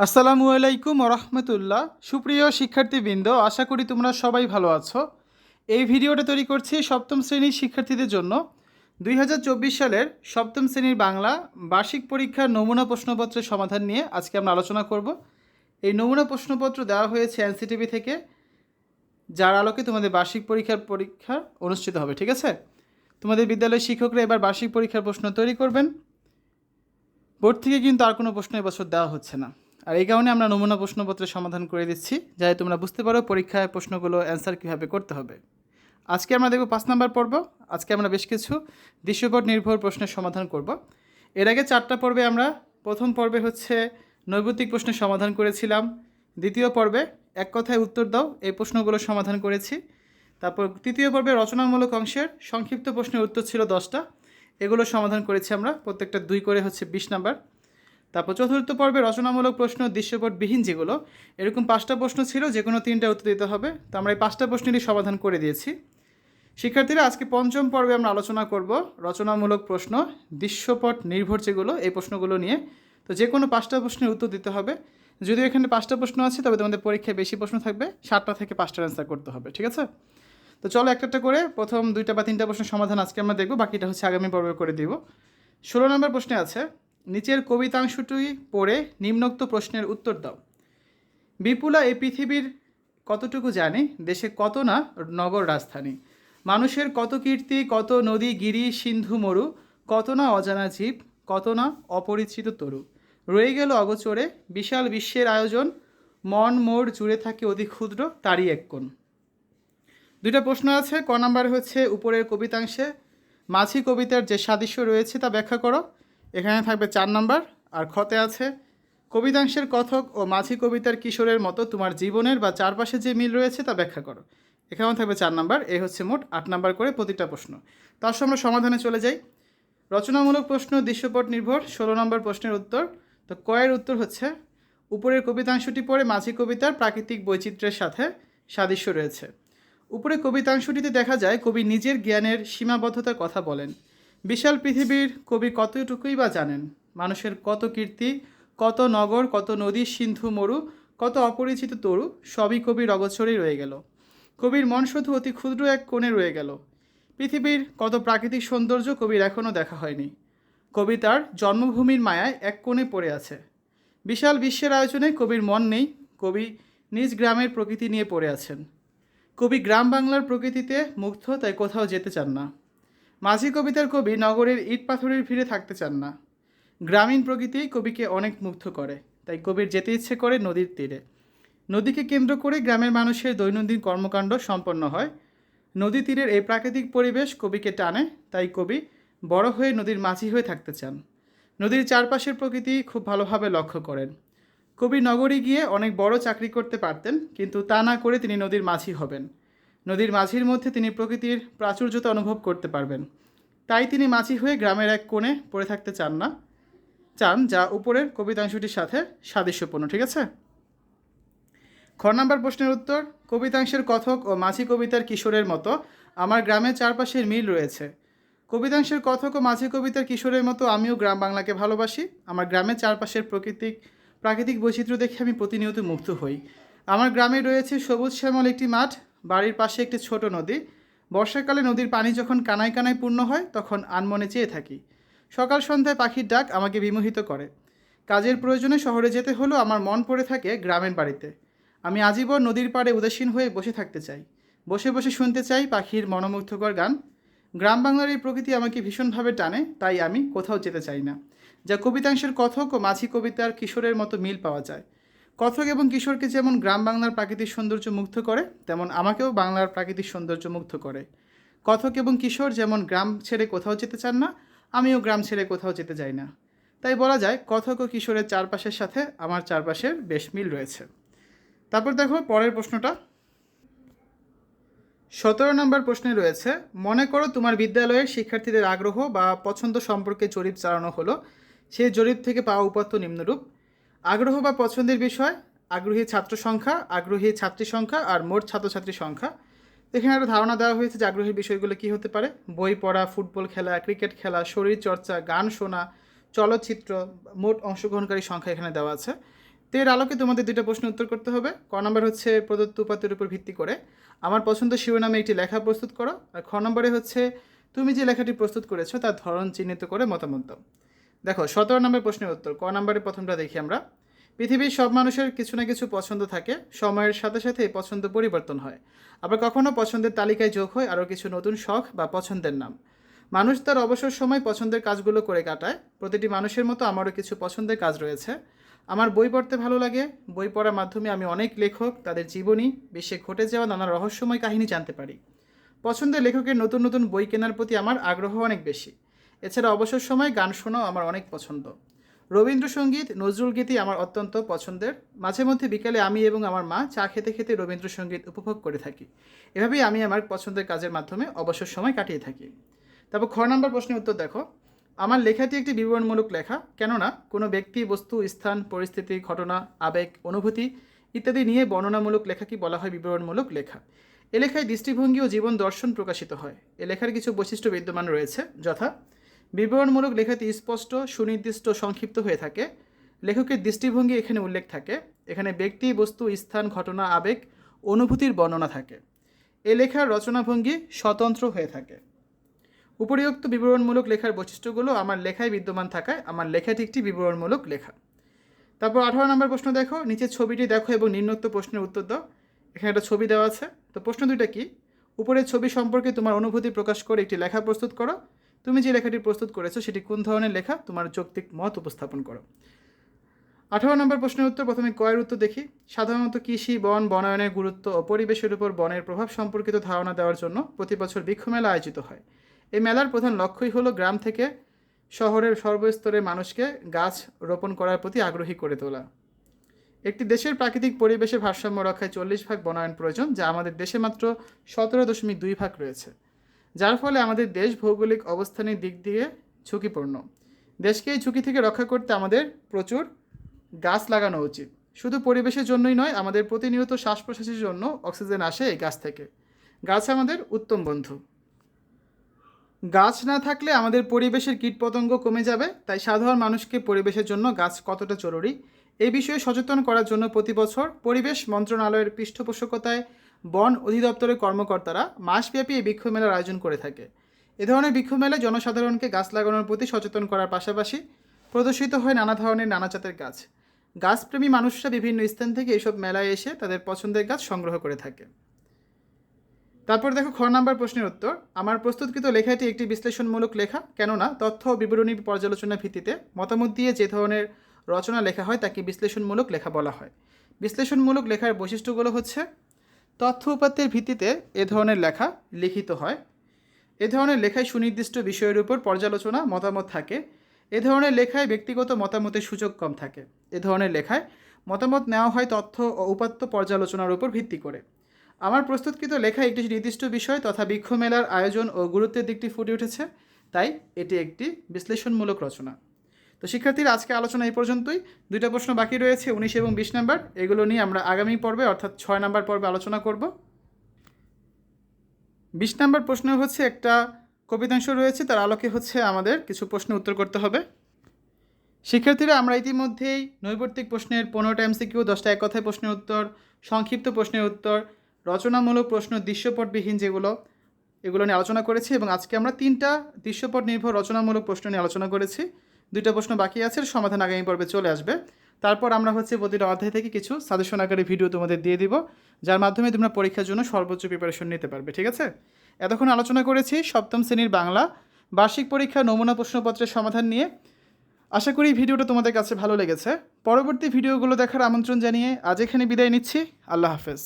আসসালামু আলাইকুম রহমতুল্লাহ। সুপ্রিয় শিক্ষার্থীবৃন্দ, আশা করি তোমরা সবাই ভালো আছো। এই ভিডিওটা তৈরি করছি সপ্তম শ্রেণির শিক্ষার্থীদের জন্য। দুই হাজার চব্বিশ সালের সপ্তম শ্রেণির বাংলা বার্ষিক পরীক্ষার নমুনা প্রশ্নপত্রের সমাধান নিয়ে আজকে আমরা আলোচনা করব। এই নমুনা প্রশ্নপত্র দেওয়া হয়েছে এনসিটিভি থেকে, যার আলোকে তোমাদের বার্ষিক পরীক্ষার পরীক্ষা অনুষ্ঠিত হবে, ঠিক আছে? তোমাদের বিদ্যালয়ের শিক্ষকরা এবার বার্ষিক পরীক্ষার প্রশ্ন তৈরি করবেন। বোর্ড থেকে কিন্তু আর কোনো প্রশ্ন এবছর দেওয়া হচ্ছে না। আর এই কারণে আমরা নমুনা প্রশ্নপত্রের সমাধান করে দিচ্ছি, যাতে তোমরা বুঝতে পারো পরীক্ষায় প্রশ্নগুলো অ্যান্সার কীভাবে করতে হবে। আজকে আমরা দেখব পাঁচ নাম্বার পর্ব। আজকে আমরা বেশ কিছু দৃশ্যপট নির্ভর প্রশ্নের সমাধান করব। এর আগে চারটা পর্বে আমরা, প্রথম পর্বে হচ্ছে নৈবতিক প্রশ্নের সমাধান করেছিলাম। দ্বিতীয় পর্বে এক কথায় উত্তর দাও, এই প্রশ্নগুলো সমাধান করেছি। তারপর তৃতীয় পর্বে রচনামূলক অংশের সংক্ষিপ্ত প্রশ্নের উত্তর ছিল দশটা। এগুলো সমাধান করেছি আমরা, প্রত্যেকটা দুই করে হচ্ছে বিশ নাম্বার। তারপর চতুর্থ পর্বে রচনামূলক প্রশ্ন দৃশ্যপটবিহীন যেগুলো, এরকম পাঁচটা প্রশ্ন ছিল যে কোনো তিনটা উত্তর দিতে হবে। তো আমরা এই পাঁচটা প্রশ্নেরই সমাধান করে দিয়েছি। শিক্ষার্থীরা, আজকে পঞ্চম পর্বে আমরা আলোচনা করব রচনামূলক প্রশ্ন, দৃশ্যপট নির্ভর যেগুলো, এই প্রশ্নগুলো নিয়ে। তো যে কোনো পাঁচটা প্রশ্নের উত্তর দিতে হবে। যদিও এখানে পাঁচটা প্রশ্ন আছে, তবে তোমাদের পরীক্ষায় বেশি প্রশ্ন থাকবে। সাতটা থেকে পাঁচটা অ্যান্সার করতে হবে, ঠিক আছে? তো চলো একটা একটা করে প্রথম দুইটা বা তিনটা প্রশ্নের সমাধান আজকে আমরা দেখব, বাকিটা হচ্ছে আগামী পর্বে করে দিব। ষোলো নম্বর প্রশ্নে আছে নিচের কবিতাংশটি পড়ে নিম্নোক্ত প্রশ্নের উত্তর দাও। বিপুলা, এই পৃথিবীর কতটুকু জানে? দেশে কত না নগর রাজধানী? মানুষের কত কীর্তি, কত নদী, গিরি, সিন্ধু, মরু? কত না অজানা জীব, কত না অপরিচিত তরু? রয়ে গেল অগোচরে বিশাল বিশ্বের আয়োজন। মন মোড় জুড়ে থাকে অতি ক্ষুদ্র, তারই এক কোণ। দুইটা প্রশ্ন আছে, ক নাম্বার হচ্ছে উপরের কবিতাংশে। মাঝি কবিতার যে সাদৃশ্য রয়েছে তা ব্যাখ্যা করো। এখানে থাকবে চার নাম্বার, আর খতে আছে, কবিতাংশের কথক ও মাঝি কবিতার কিশোরের মতো তোমার জীবনের বা চারপাশে যে মিল রয়েছে তা ব্যাখ্যা করো। এখানেও থাকবে চার নাম্বার, এ হচ্ছে মোট আট নাম্বার করে প্রতিটা প্রশ্ন। তার সঙ্গে সমাধানে চলে যাই। রচনামূলক প্রশ্ন, দৃশ্যপট নির্ভর, ষোলো নম্বর প্রশ্নের উত্তর। তো কয়ের উত্তর হচ্ছে, উপরের কবিতাংশটি পড়ে মাঝি কবিতার প্রাকৃতিক বৈচিত্র্যের সাথে সাদৃশ্য রয়েছে। উপরে কবিতাংশটিতে দেখা যায়, কবি নিজের জ্ঞানের সীমাবদ্ধতার কথা বলেন। বিশাল পৃথিবীর কবি কতটুকুই বা জানেন? মানুষের কত কীর্তি, কত নগর, কত নদী, সিন্ধু, মরু, কত অপরিচিত তরু, সবই কবির অগোচরেই রয়ে গেল। কবির মন শুধু অতি ক্ষুদ্র এক কোণে রয়ে গেল। পৃথিবীর কত প্রাকৃতিক সৌন্দর্য কবির এখনও দেখা হয়নি। কবি তার জন্মভূমির মায়ায় এক কোণে পড়ে আছে। বিশাল বিশ্বের আয়োজনে কবির মন নেই, কবি নিজ গ্রামের প্রকৃতি নিয়ে পড়ে আছেন। কবি গ্রাম বাংলার প্রকৃতিতে মুগ্ধ, তাই কোথাও যেতে চান না। মাঝি কবিতার কবি নগরের ইট পাথরের ভিড়ে থাকতে চান না। গ্রামীণ প্রকৃতি কবিকে অনেক মুগ্ধ করে, তাই কবির যেতে ইচ্ছে করে নদীর তীরে। নদীকে কেন্দ্র করে গ্রামের মানুষের দৈনন্দিন কর্মকাণ্ড সম্পন্ন হয়। নদী তীরের এই প্রাকৃতিক পরিবেশ কবিকে টানে, তাই কবি বড় হয়ে নদীর মাঝি হয়ে থাকতে চান। নদীর চারপাশের প্রকৃতি খুব ভালোভাবে লক্ষ্য করেন। কবি নগরী গিয়ে অনেক বড় চাকরি করতে পারতেন, কিন্তু তা না করে তিনি নদীর মাঝি হবেন। নদীর মাঝির মধ্যে তিনি প্রকৃতির প্রাচুর্যতা অনুভব করতে পারবেন। তাই তিনি মাঝি হয়ে গ্রামের এক কোণে পড়ে থাকতে চান না, চান যা উপরের কবিতাংশটির সাথে সাদৃশ্যপূর্ণ, ঠিক আছে? খ নাম্বার প্রশ্নের উত্তর, কবিতাংশের কথক ও মাঝি কবিতার কিশোরের মতো আমার গ্রামের চারপাশের মিল রয়েছে। কবিতাংশের কথক ও মাঝি কবিতার কিশোরের মতো আমিও গ্রাম বাংলাকে ভালোবাসি। আমার গ্রামের চারপাশের প্রকৃতিক, প্রাকৃতিক বৈচিত্র্য দেখে আমি প্রতিনিয়ত মুগ্ধ হই। আমার গ্রামে রয়েছে সবুজ শ্যামল একটি মাঠ বাড়ির পাশে একটি ছোট নদী। বর্ষাকালে নদীর পানি যখন কানায় কানায় পূর্ণ হয়, তখন আনমনে চেয়ে থাকি। সকাল সন্ধ্যায় পাখির ডাক আমাকে বিমোহিত করে। কাজের প্রয়োজনে শহরে যেতে হলেও আমার মন পড়ে থাকে গ্রামের বাড়িতে। আমি আজীবন নদীর পাড়ে উদাসীন হয়ে বসে থাকতে চাই। বসে বসে শুনতে চাই পাখির মনোমুগ্ধকর গান। গ্রাম বাংলার এই প্রকৃতি আমাকে ভীষণভাবে টানে, তাই আমি কোথাও যেতে চাই না। যা কবিতাংশের কথক ও মাঝি কবিতার কিশোরের মতো মিল পাওয়া যায়। কথক এবং কিশোরকে যেমন গ্রাম বাংলার প্রাকৃতিক সৌন্দর্য মুগ্ধ করে, তেমন আমাকেও বাংলার প্রাকৃতিক সৌন্দর্য মুগ্ধ করে। কথক এবং কিশোর যেমন গ্রাম ছেড়ে কোথাও যেতে চান না, আমিও গ্রাম ছেড়ে কোথাও যেতে চাই না। তাই বলা যায়, কথক ও কিশোরের চারপাশের সাথে আমার চারপাশের বেশ মিল রয়েছে। তারপর দেখো পরের প্রশ্নটা। সতেরো নম্বর প্রশ্নে রয়েছে, মনে করো তোমার বিদ্যালয়ের শিক্ষার্থীদের আগ্রহ বা পছন্দ সম্পর্কে জরিপ চালানো হলো সেই জরিপ থেকে পাওয়া উপাত্ত নিম্নরূপ। আগ্রহ বা পছন্দের বিষয়, আগ্রহী ছাত্র সংখ্যা, আগ্রহী ছাত্রী সংখ্যা আর মোট ছাত্রছাত্রী সংখ্যা। এখানে একটা ধারণা দেওয়া হয়েছে যে আগ্রহী বিষয়গুলো কী হতে পারে। বই পড়া, ফুটবল খেলা, ক্রিকেট খেলা শরীর চর্চা গান শোনা, চলচ্চিত্র, মোট অংশগ্রহণকারী সংখ্যা এখানে দেওয়া আছে। তো এর আলোকে তোমাদের দুইটা প্রশ্ন উত্তর করতে হবে। ক নম্বর হচ্ছে প্রদত্ত উপাত্তের উপর ভিত্তি করে। আমার পছন্দ শিরোনামে একটি লেখা প্রস্তুত করো। আর খ নম্বরে হচ্ছে তুমি যে লেখাটি প্রস্তুত করেছ তার ধরন চিহ্নিত করে মতামত দাও। দেখো, সতেরো নম্বর প্রশ্নের উত্তর, ক নম্বরে প্রথমটা দেখি আমরা। পৃথিবীর সব মানুষের কিছু না কিছু পছন্দ থাকে, সময়ের সাথে সাথে পছন্দ পরিবর্তন হয়। আবার কখনও পছন্দের তালিকায় যোগ হয়, আরও কিছু নতুন শখ বা পছন্দের নাম। মানুষ তার অবসর সময় পছন্দের কাজগুলো করে কাটায়। প্রতিটি মানুষের মতো আমারও কিছু পছন্দের কাজ রয়েছে। আমার বই পড়তে ভালো লাগে। বই পড়ার মাধ্যমে আমি অনেক লেখক, তাদের জীবনী, বিশ্বে ঘটে যাওয়া নানা রহস্যময় কাহিনী জানতে পারি। পছন্দের লেখকের নতুন নতুন বই কেনার প্রতি আমার আগ্রহ অনেক বেশি। এছাড়া অবসর সময় গান শোনাও আমার অনেক পছন্দ। রবীন্দ্রসঙ্গীত, নজরুল গীতি আমার অত্যন্ত পছন্দের। মাঝে মধ্যে বিকালে আমি এবং আমার মা চা খেতে খেতে রবীন্দ্রসঙ্গীত উপভোগ করে থাকি। এভাবেই আমি আমার পছন্দের কাজের মাধ্যমে অবসর সময় কাটিয়ে থাকি। তারপর খ নম্বর প্রশ্নের উত্তর দেখো। আমার লেখাটি একটি বিবরণমূলক লেখা, কেননা কোনো ব্যক্তি, বস্তু, স্থান, পরিস্থিতি, ঘটনা, আবেগ, অনুভূতি ইত্যাদি নিয়ে বর্ণনামূলক লেখাকে বলা হয় বিবরণমূলক লেখা? এ লেখায় দৃষ্টিভঙ্গি ও জীবন দর্শন প্রকাশিত হয়। এ লেখার কিছু বৈশিষ্ট্য বিদ্যমান রয়েছে, যথা বিবরণমূলক লেখাটি স্পষ্ট, সুনির্দিষ্ট, সংক্ষিপ্ত হয়ে থাকে। লেখকের দৃষ্টিভঙ্গি এখানে উল্লেখ থাকে। এখানে ব্যক্তি, বস্তু, স্থান, ঘটনা, আবেগ, অনুভূতির বর্ণনা থাকে। এ লেখার রচনাভঙ্গি স্বতন্ত্র হয়ে থাকে। উপরিউক্ত বিবরণমূলক লেখার বৈশিষ্ট্যগুলো আমার লেখায় বিদ্যমান থাকায় আমার লেখাটি একটি বিবরণমূলক লেখা। তারপর আঠারো নম্বর প্রশ্ন দেখো। নিচের ছবিটি দেখো এবং নিম্নোক্ত প্রশ্নের উত্তর দাও। এখানে একটা ছবি দেওয়া আছে। তো প্রশ্ন দুইটা কি? উপরের ছবি সম্পর্কে তোমার অনুভূতি প্রকাশ করে একটি লেখা প্রস্তুত করো। তুমি যে লেখাটি প্রস্তুত করেছ, সেটি কোন ধরনের লেখা? তোমার যৌক্তিক মত উপস্থাপন করো। আঠারো নম্বর প্রশ্নের উত্তর, প্রথমে কয়ের উত্তর দেখি। সাধারণত কৃষি, বন, বনায়নের গুরুত্ব ও পরিবেশের উপর বনের প্রভাব সম্পর্কিত ধারণা দেওয়ার জন্য প্রতি বছর বৃক্ষ মেলা আয়োজিত হয়। এই মেলার প্রধান লক্ষ্যই হলো গ্রাম থেকে শহরের সর্বস্তরের মানুষকে গাছ রোপণ করার প্রতি আগ্রহী করে তোলা। একটি দেশের প্রাকৃতিক পরিবেশের ভারসাম্য রক্ষায় চল্লিশ ভাগ বনায়ন প্রয়োজন, যা আমাদের দেশে মাত্র সতেরো দশমিক দুই ভাগ রয়েছে। যার ফলে আমাদের দেশ ভৌগোলিক অবস্থানের দিক দিয়ে ঝুঁকিপূর্ণ। দেশকে এই ঝুঁকি থেকে রক্ষা করতে আমাদের প্রচুর গাছ লাগানো উচিত। শুধু পরিবেশের জন্যই নয়, আমাদের প্রতিনিয়ত শ্বাস প্রশ্বাসের জন্য অক্সিজেন আসে এই গাছ থেকে। গাছ আমাদের উত্তম বন্ধু। গাছ না থাকলে আমাদের পরিবেশের কীটপতঙ্গ কমে যাবে, তাই সাধারণ মানুষকে পরিবেশের জন্য গাছ কতটা জরুরি এই বিষয়ে সচেতন করার জন্য প্রতি বছর পরিবেশ মন্ত্রণালয়ের পৃষ্ঠপোষকতায় বন অধিদপ্তরের কর্মকর্তারা মাসব্যাপী এই বৃক্ষ মেলার আয়োজন করে থাকে। এ ধরনের বৃক্ষ মেলায় জনসাধারণকে গাছ লাগানোর প্রতি সচেতন করার পাশাপাশি প্রদর্শিত হয় নানা ধরনের নানা জাতের গাছ। গাছপ্রেমী মানুষরা বিভিন্ন স্থান থেকে এইসব মেলায় এসে তাদের পছন্দের গাছ সংগ্রহ করে থাকে। তারপর দেখো খ নাম্বার প্রশ্নের উত্তর। আমার প্রস্তুতকৃত লেখাটি একটি বিশ্লেষণমূলক লেখা, কেননা তথ্য ও বিবরণী পর্যালোচনার ভিত্তিতে মতামত দিয়ে যে ধরনের রচনা লেখা হয় তাকে বিশ্লেষণমূলক লেখা বলা হয়। বিশ্লেষণমূলক লেখার বৈশিষ্ট্যগুলো হচ্ছে তথ্য উপাত্তের ভিত্তিতে এ ধরনের লেখা লিখিত হয়। এ ধরনের লেখায় সুনির্দিষ্ট বিষয়ের উপর পর্যালোচনা মতামত থাকে। এ ধরনের লেখায় ব্যক্তিগত মতামতের সুযোগ কম থাকে। এ ধরনের লেখায় মতামত নেওয়া হয় তথ্য ও উপাত্ত পর্যালোচনার উপর ভিত্তি করে। আমার প্রস্তুতকৃত লেখা একটি নির্দিষ্ট বিষয় তথা বৃক্ষ মেলার আয়োজন ও গুরুত্বের দিকটি ফুটে উঠেছে, তাই এটি একটি বিশ্লেষণমূলক রচনা। তো শিক্ষার্থীরা, আজকে আলোচনা এই পর্যন্তই। দুইটা প্রশ্ন বাকি রয়েছে, উনিশ এবং বিশ নাম্বার। এগুলো নিয়ে আমরা আগামী পর্বে, অর্থাৎ ছয় নাম্বার পর্বে আলোচনা করব। বিশ নাম্বার প্রশ্ন হচ্ছে, একটা কবিতাংশ রয়েছে, তার আলোকে হচ্ছে আমাদের কিছু প্রশ্ন উত্তর করতে হবে। শিক্ষার্থীরা, আমরা ইতিমধ্যেই নৈবর্তিক প্রশ্নের পনেরোটা এমসিকিউ, দশটা এক কথায় প্রশ্নের উত্তর, সংক্ষিপ্ত প্রশ্নের উত্তর, রচনামূলক প্রশ্ন, দৃশ্যপটবিহীন যেগুলো, এগুলো নিয়ে আলোচনা করেছি এবং আজকে আমরা তিনটা দৃশ্যপট নির্ভর রচনামূলক প্রশ্ন নিয়ে আলোচনা করেছি। দুইটা প্রশ্ন বাকি আছে সমাধান আগামী পর্বে চলে আসবে। তারপর আমরা হচ্ছে প্রতিটা অধ্যায় থেকে কিছু সাজেশন আকারে ভিডিও তোমাদের দিয়ে দিব, যার মাধ্যমে তোমরা পরীক্ষার জন্য সর্বোচ্চ প্রিপারেশন নিতে পারবে, ঠিক আছে? এতক্ষণ আলোচনা করেছি সপ্তম শ্রেণির বাংলা, বার্ষিক পরীক্ষা নমুনা প্রশ্নপত্রের সমাধান নিয়ে। আশা করি ভিডিওটা তোমাদের কাছে ভালো লেগেছে। পরবর্তী ভিডিওগুলো দেখার আমন্ত্রণ জানিয়ে আজ এখানে বিদায় নিচ্ছি। আল্লাহ হাফেজ।